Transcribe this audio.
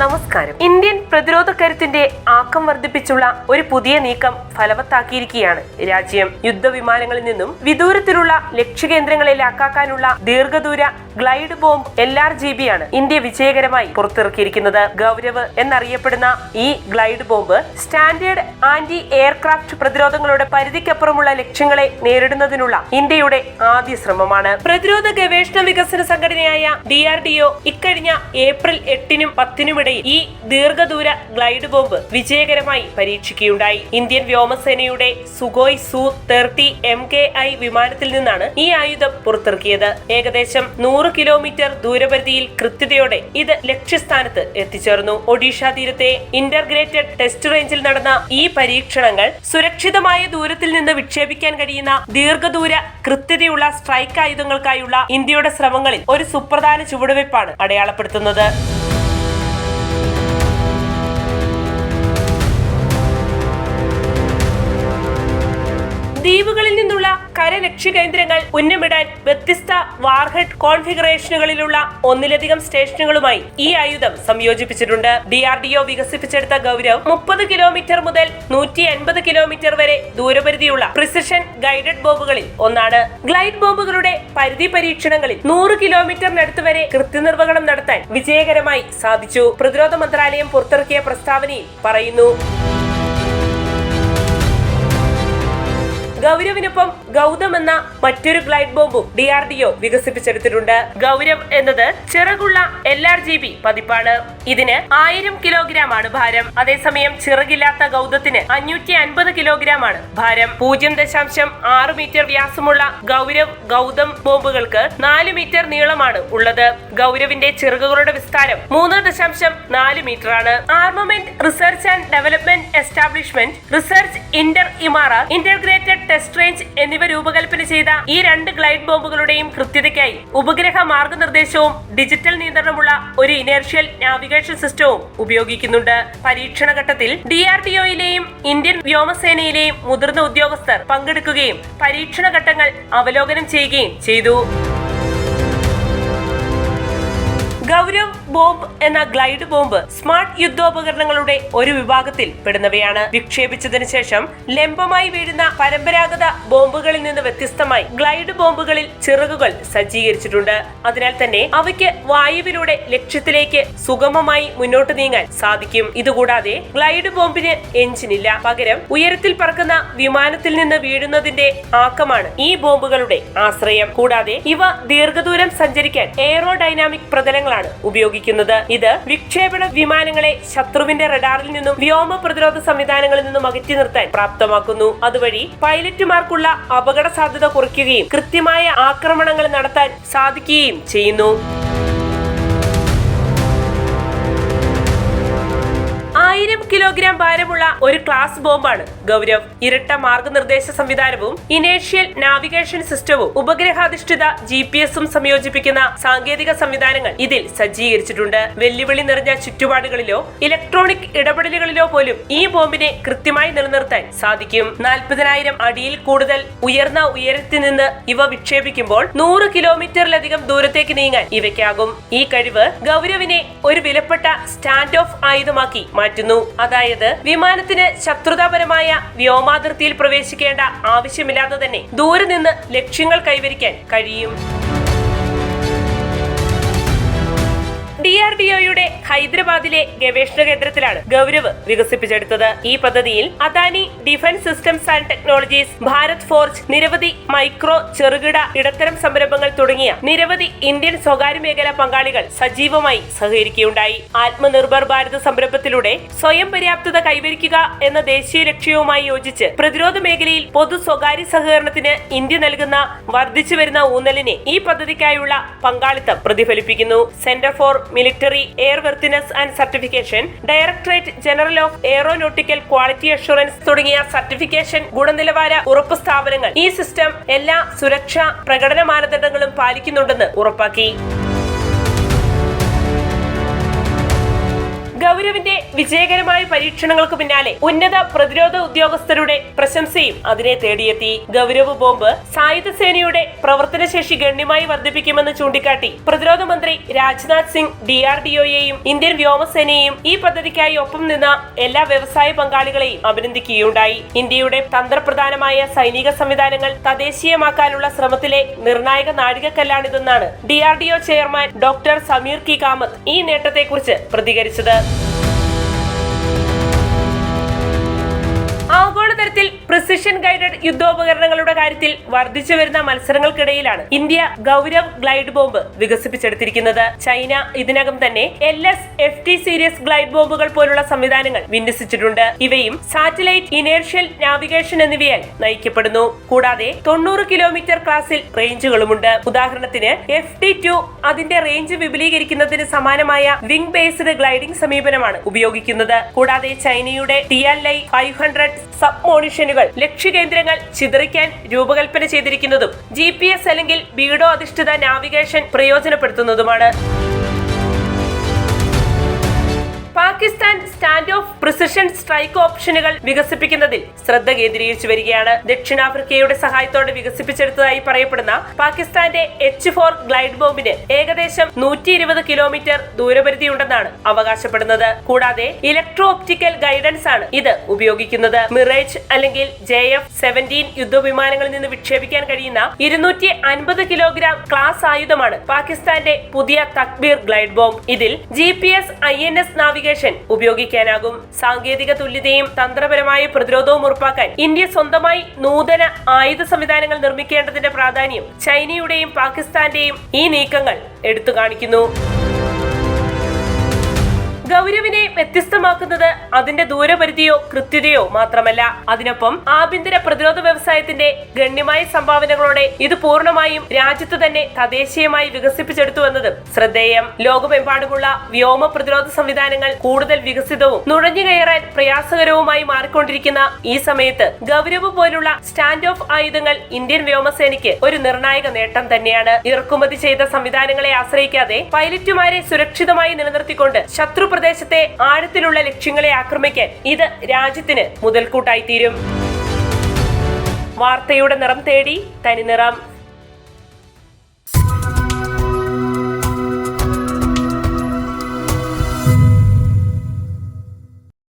നമസ്കാരം. ഇന്ത്യൻ പ്രതിരോധ കരുത്തിന്റെ ആക്കം വർദ്ധിപ്പിച്ചുള്ള ഒരു പുതിയ നീക്കം ഫലവത്താക്കിയിരിക്കുകയാണ്. രാജ്യം യുദ്ധവിമാനങ്ങളിൽ നിന്നും വിദൂരത്തിലുള്ള ലക്ഷ്യകേന്ദ്രങ്ങളെ ലാക്കാക്കാനുള്ള ദീർഘദൂര glide bomb L R G B ആണ് ഇന്ത്യ വിജയകരമായി പുറത്തിറക്കിയിരിക്കുന്നത്. ഗൗരവ് എന്നറിയപ്പെടുന്ന ഈ glide bomb standard anti aircraft പ്രതിരോധങ്ങളുടെ പരിധിക്കപ്പുറമുള്ള ലക്ഷ്യങ്ങളെ നേരിടുന്നതിനുള്ള ഇന്ത്യയുടെ ആദ്യ ശ്രമമാണ്. പ്രതിരോധ ഗവേഷണ വികസന സംഘടനയായ ഡി ആർ ഡി ഒ ഇക്കഴിഞ്ഞ ഏപ്രിൽ എട്ടിനും പത്തിനുമിടയിൽ ഈ ദീർഘദൂര ഗ്ലൈഡ് ബോംബ് വിജയകരമായി പരീക്ഷിക്കുകയുണ്ടായി. ഇന്ത്യൻ വ്യോമസേനയുടെ Sukhoi Su thirty M K I വിമാനത്തിൽ നിന്നാണ് ഈ ആയുധം പുറത്തിറക്കിയത്. ഏകദേശം നൂറ് കിലോമീറ്റർ ദൂരപരിധിയിൽ കൃത്യതയോടെ ഇത് ലക്ഷ്യസ്ഥാനത്ത് എത്തിച്ചേർന്നു. ഒഡീഷ തീരത്തെ ഇന്റർഗ്രേറ്റഡ് ടെസ്റ്റ് റേഞ്ചിൽ നടന്ന ഈ പരീക്ഷണങ്ങൾ സുരക്ഷിതമായ ദൂരത്തിൽ നിന്ന് വിക്ഷേപിക്കാൻ കഴിയുന്ന ദീർഘദൂര കൃത്യതയുള്ള സ്ട്രൈക്ക് ആയുധങ്ങൾക്കായുള്ള ഇന്ത്യയുടെ ശ്രമങ്ങളിൽ ഒരു സുപ്രധാന ചുവടുവയ്പ്പാണ് അടയാളപ്പെടുത്തുന്നത്. ദ്വീപുകളിൽ നിന്നുള്ള കരരക്ഷി കേന്ദ്രങ്ങൾ ഉന്നമിടാൻ വ്യത്യസ്ത വാർഹെഡ് കോൺഫിഗറേഷനുകളിലുള്ള ഒന്നിലധികം സ്റ്റേഷനുകളുമായി ഈ ആയുധം സംയോജിപ്പിച്ചിട്ടുണ്ട്. ഡി ആർ ഡി ഒ വികസിപ്പിച്ചെടുത്ത ഗൗരവ് മുപ്പത് കിലോമീറ്റർ മുതൽ നൂറ്റി എൺപത് കിലോമീറ്റർ വരെ ദൂരപരിധിയുള്ള പ്രിസിഷൻ ഗൈഡഡ് ബോംബുകളിൽ ഒന്നാണ്. ഗ്ലൈഡ് ബോംബുകളുടെ പരിധി പരീക്ഷണങ്ങളിൽ നൂറ് കിലോമീറ്ററിനടുത്ത് വരെ കൃത്യനിർവഹണം നടത്താൻ വിജയകരമായി സാധിച്ചു. പ്രതിരോധ മന്ത്രാലയം പുറത്തിറക്കിയ പ്രസ്താവനയിൽ പറയുന്നു. ഗൗരവിനൊപ്പം ഗൗതം എന്ന മറ്റൊരു ഗ്ലൈഡ് ബോംബും ഡി ആർ ഡി ഒ വികസിപ്പിച്ചെടുത്തിട്ടുണ്ട്. ഗൗരവ് എന്നത് ചിറകുള്ള എൽ ആർ ജി ബി പതിപ്പാണ്. ഇതിന് ആയിരം കിലോഗ്രാം ആണ് ഭാരം. അതേസമയം ചിറകില്ലാത്ത ഗൗതത്തിന് അഞ്ഞൂറ്റി അൻപത് കിലോഗ്രാം ആണ് ഭാരം. പൂജ്യം ദശാംശം ആറ് മീറ്റർ വ്യാസമുള്ള ഗൗരവ് ഗൗതം ബോംബുകൾക്ക് നാല് മീറ്റർ നീളമാണ് ഉള്ളത്. ഗൗരവിന്റെ ചിറകുകളുടെ വിസ്താരം മൂന്ന് ദശാംശം നാല് മീറ്റർ ആണ് armament research and development establishment research inter Imarat integrated test range എന്നിവ രൂപകൽപ്പന ചെയ്ത ഈ രണ്ട് ഗ്ലൈഡ് ബോംബുകളുടെയും കൃത്യതയ്ക്കായി ഉപഗ്രഹ മാർഗനിർദ്ദേശവും ഡിജിറ്റൽ നിയന്ത്രണമുള്ള ഒരു ഇനേർഷ്യൽ നാവിഗേഷൻ സിസ്റ്റവും ഉപയോഗിക്കുന്നുണ്ട്. പരീക്ഷണ ഘട്ടത്തിൽ ഡി ആർ ഡി ഒയിലെയും ഇന്ത്യൻ വ്യോമസേനയിലെയും മുതിർന്ന ഉദ്യോഗസ്ഥർ പങ്കെടുക്കുകയും പരീക്ഷണ ഘട്ടങ്ങൾ അവലോകനം ചെയ്യുകയും ചെയ്തു. ഗൗരവ് ബോംബ് എന്ന ഗ്ലൈഡ് ബോംബ് സ്മാർട്ട് യുദ്ധോപകരണങ്ങളുടെ ഒരു വിഭാഗത്തിൽ പെടുന്നവയാണ്. വിക്ഷേപിച്ചതിനു ശേഷം ലംബമായി വീഴുന്ന പരമ്പരാഗത ബോംബുകളിൽ നിന്ന് വ്യത്യസ്തമായി ഗ്ലൈഡ് ബോംബുകളിൽ ചിറകുകൾ സജ്ജീകരിച്ചിട്ടുണ്ട്. അതിനാൽ തന്നെ അവയ്ക്ക് വായുവിലൂടെ ലക്ഷ്യത്തിലേക്ക് സുഗമമായി മുന്നോട്ട് നീങ്ങാൻ സാധിക്കും. ഇതുകൂടാതെ ഗ്ലൈഡ് ബോംബിന് എഞ്ചിനില്ല. പകരം ഉയരത്തിൽ പറക്കുന്ന വിമാനത്തിൽ നിന്ന് വീഴുന്നതിന്റെ ആക്കമാണ് ഈ ബോംബുകളുടെ ആശ്രയം. കൂടാതെ ഇവ ദീർഘദൂരം സഞ്ചരിക്കാൻ എയറോഡൈനാമിക് പ്രതലങ്ങളാണ് ഉപയോഗിക്കുന്നത്. ഇത് വിക്ഷേപണ വിമാനങ്ങളെ ശത്രുവിന്റെ റഡാറിൽ നിന്നും വ്യോമ പ്രതിരോധ സംവിധാനങ്ങളിൽ നിന്നും അകറ്റി നിർത്താൻ പ്രാപ്തമാക്കുന്നു. അതുവഴി പൈലറ്റുമാർക്കുള്ള അപകട സാധ്യത കുറയ്ക്കുകയും കൃത്യമായ ആക്രമണങ്ങൾ നടത്താൻ സാധിക്കുകയും ചെയ്യുന്നു. കിലോഗ്രാം ഭാരമുള്ള ഒരു ക്ലാസ് ബോംബാണ്. ഗൗരവ് ഇരട്ട മാർഗനിർദ്ദേശ സംവിധാനവും ഇനേഷ്യൽ നാവിഗേഷൻ സിസ്റ്റവും ഉപഗ്രഹാധിഷ്ഠിത ജി പി എസും സംയോജിപ്പിക്കുന്ന സാങ്കേതിക സംവിധാനങ്ങൾ ഇതിൽ സജ്ജീകരിച്ചിട്ടുണ്ട്. വെല്ലുവിളി നിറഞ്ഞ ചുറ്റുപാടുകളിലോ ഇലക്ട്രോണിക് ഇടപെടലുകളിലോ പോലും ഈ ബോംബിനെ കൃത്യമായി നിലനിർത്താൻ സാധിക്കും. നാൽപ്പതിനായിരം അടിയിൽ കൂടുതൽ ഉയർന്ന ഉയരത്തിൽ നിന്ന് ഇവ വിക്ഷേപിക്കുമ്പോൾ നൂറ് കിലോമീറ്ററിലധികം ദൂരത്തേക്ക് നീങ്ങാൻ ഇവയ്ക്കാകും. ഈ കഴിവ് ഗൗരവിനെ ഒരു വിലപ്പെട്ട സ്റ്റാൻഡ് ഓഫ് ആയുധമാക്കി മാറ്റുന്നു. അതായത് വിമാനത്തിന് ശത്രുതാപരമായ വ്യോമാതിർത്തിയിൽ പ്രവേശിക്കേണ്ട ആവശ്യമില്ലാതെ തന്നെ ദൂരെ നിന്ന് ലക്ഷ്യങ്ങൾ കൈവരിക്കാൻ കഴിയും. ഡി ആർ ഡി ഒയുടെ ഹൈദരാബാദിലെ ഗവേഷണ കേന്ദ്രത്തിലാണ് ഗൗരവ് വികസിപ്പിച്ചെടുത്തത്. ഈ പദ്ധതിയിൽ Adani defence systems and technologies Bharat Forge നിരവധി മൈക്രോ ചെറുകിട ഇടത്തരം സംരംഭങ്ങൾ തുടങ്ങിയ നിരവധി ഇന്ത്യൻ സ്വകാര്യ മേഖലാ പങ്കാളികൾ സജീവമായി സഹകരിക്കുകയുണ്ടായി. ആത്മനിർഭർ ഭാരത് സംരംഭത്തിലൂടെ സ്വയം പര്യാപ്തത കൈവരിക്കുക എന്ന ദേശീയ ലക്ഷ്യവുമായി യോജിച്ച് പ്രതിരോധ മേഖലയിൽ പൊതു സ്വകാര്യ സഹകരണത്തിന് ഇന്ത്യ നൽകുന്ന വർദ്ധിച്ചു വരുന്ന ഊന്നലിനെ ഈ പദ്ധതിക്കായുള്ള പങ്കാളിത്തം പ്രതിഫലിപ്പിക്കുന്നു. Centre for military airworthiness and certification directorate general of aeronautical quality assurance തുടങ്ങിയ സർട്ടിഫിക്കേഷൻ ഗുണനിലവാര ഉറപ്പ് സ്ഥാപനങ്ങൾ ഈ സിസ്റ്റം എല്ലാ സുരക്ഷാ പ്രകടന മാനദണ്ഡങ്ങളും പാലിക്കുന്നുണ്ടെന്ന് ഉറപ്പാക്കി. ഗൗരവിന്റെ വിജയകരമായ പരീക്ഷണങ്ങൾക്ക് പിന്നാലെ ഉന്നത പ്രതിരോധ ഉദ്യോഗസ്ഥരുടെ പ്രശംസയും അതിനെ തേടിയെത്തി. ഗൗരവ് ബോംബ് സായുധ സേനയുടെ പ്രവർത്തനശേഷി ഗണ്യമായി വർദ്ധിപ്പിക്കുമെന്ന് ചൂണ്ടിക്കാട്ടി പ്രതിരോധ മന്ത്രി Rajnath Singh D R D ഒയെയും Indian വ്യോമസേനയെയും ഈ പദ്ധതിക്കായി ഒപ്പം നിന്ന എല്ലാ വ്യവസായ പങ്കാളികളെയും അഭിനന്ദിക്കുകയുണ്ടായി. ഇന്ത്യയുടെ തന്ത്രപ്രധാനമായ സൈനിക സംവിധാനങ്ങൾ തദ്ദേശീയമാക്കാനുള്ള ശ്രമത്തിലെ നിർണായക നാഴികക്കല്ലാണിതെന്നാണ് D R D O chairman doctor Samir കി കാമത്ത് ഈ നേട്ടത്തെക്കുറിച്ച് പ്രതികരിച്ചത്. പ്രിസിഷൻ ഗൈഡഡ് യുദ്ധോപകരണങ്ങളുടെ കാര്യത്തിൽ വർദ്ധിച്ചു വരുന്ന മത്സരങ്ങൾക്കിടയിലാണ് ഇന്ത്യ ഗൗരവ് ഗ്ലൈഡ് ബോംബ് വികസിപ്പിച്ചെടുത്തിരിക്കുന്നത്. ചൈന ഇതിനകം തന്നെ L S F T series glide ബോംബുകൾ പോലുള്ള സംവിധാനങ്ങൾ വിന്യസിച്ചിട്ടുണ്ട്. ഇവയും സാറ്റലൈറ്റ് ഇനേർഷ്യൽ നാവിഗേഷൻ എന്നിവയാൽ നയിക്കപ്പെടുന്നു. കൂടാതെ തൊണ്ണൂറ് കിലോമീറ്റർ ക്ലാസിൽ റേഞ്ചുകളുമുണ്ട്. ഉദാഹരണത്തിന് എഫ് ടി ടു അതിന്റെ റേഞ്ച് വിപുലീകരിക്കുന്നതിന് സമാനമായ വിംഗ് ബേസ്ഡ് ഗ്ലൈഡിംഗ് സമീപനമാണ് ഉപയോഗിക്കുന്നത്. കൂടാതെ ചൈനയുടെ T L I five hundred സബ്മോണിഷനുകൾ ലക്ഷ്യകേന്ദ്രങ്ങൾ ചിതറിക്കാൻ രൂപകൽപ്പന ചെയ്തിരിക്കുന്നതും ജി അല്ലെങ്കിൽ ബീഡോ അധിഷ്ഠിത navigation പ്രയോജനപ്പെടുത്തുന്നതുമാണ്. Pakistan stand off precision strike ഓപ്ഷനുകൾ വികസിപ്പിക്കുന്നതിൽ ശ്രദ്ധ കേന്ദ്രീകരിച്ചു വരികയാണ്. ദക്ഷിണാഫ്രിക്കയുടെ സഹായത്തോടെ വികസിപ്പിച്ചെടുത്തതായി പറയപ്പെടുന്ന പാകിസ്ഥാന്റെ എച്ച് ഫോർ ഗ്ലൈഡ് ബോംബിന് ഏകദേശം നൂറ്റി ഇരുപത് കിലോമീറ്റർ ദൂരപരിധിയുണ്ടെന്നാണ് അവകാശപ്പെടുന്നത്. കൂടാതെ ഇലക്ട്രോ ഓപ്റ്റിക്കൽ ഗൈഡൻസ് ആണ് ഇത് ഉപയോഗിക്കുന്നത്. മിറേജ് അല്ലെങ്കിൽ ജെ എഫ് സെവന്റീൻ യുദ്ധവിമാനങ്ങളിൽ നിന്ന് വിക്ഷേപിക്കാൻ കഴിയുന്ന ഇരുന്നൂറ്റി അൻപത് കിലോഗ്രാം ക്ലാസ് ആയുധമാണ് പാകിസ്ഥാന്റെ പുതിയ തക്ബീർ ഗ്ലൈഡ് ബോംബ്. ഇതിൽ G P S I N S navigation ഉപയോഗിക്കാനാകും. സാങ്കേതിക തുല്യതയും തന്ത്രപരമായ പ്രതിരോധവും ഉറപ്പാക്കാൻ ഇന്ത്യ സ്വന്തമായി നൂതന ആയുധ സംവിധാനങ്ങൾ നിർമ്മിക്കേണ്ടതിന്റെ പ്രാധാന്യം ചൈനയുടെയും പാകിസ്ഥാന്റെയും ഈ നീക്കങ്ങൾ എടുത്തു കാണിക്കുന്നു ഗൗരവിനെ വ്യത്യസ്തമാക്കുന്നത് അതിന്റെ ദൂരപരിധിയോ കൃത്യതയോ മാത്രമല്ല. അതിനൊപ്പം ആഭ്യന്തര പ്രതിരോധ വ്യവസായത്തിന്റെ ഗണ്യമായ സംഭാവനകളോടെ ഇത് പൂർണമായും രാജ്യത്ത് തന്നെ തദ്ദേശീയമായി വികസിപ്പിച്ചെടുത്തു എന്നതും ശ്രദ്ധേയം. ലോകമെമ്പാടുമുള്ള വ്യോമ പ്രതിരോധ സംവിധാനങ്ങൾ കൂടുതൽ വികസിതവും നുഴഞ്ഞു കയറാൻ പ്രയാസകരവുമായി മാറിക്കൊണ്ടിരിക്കുന്ന ഈ സമയത്ത് ഗൗരവ് പോലുള്ള സ്റ്റാൻഡ് ഓഫ് ആയുധങ്ങൾ ഇന്ത്യൻ വ്യോമസേനയ്ക്ക് ഒരു നിർണായക നേട്ടം തന്നെയാണ്. ഇറക്കുമതി ചെയ്ത സംവിധാനങ്ങളെ ആശ്രയിക്കാതെ പൈലറ്റുമാരെ സുരക്ഷിതമായി നിലനിർത്തിക്കൊണ്ട് ശത്രു പ്രദേശത്തെ ആഴത്തിലുള്ള ലക്ഷ്യങ്ങളെ ആക്രമിക്കാൻ ഇത് രാജ്യത്തിന് മുതൽക്കൂട്ടായി തീരും. വാർത്തയുടെ നിറം തേടി തനിനിറം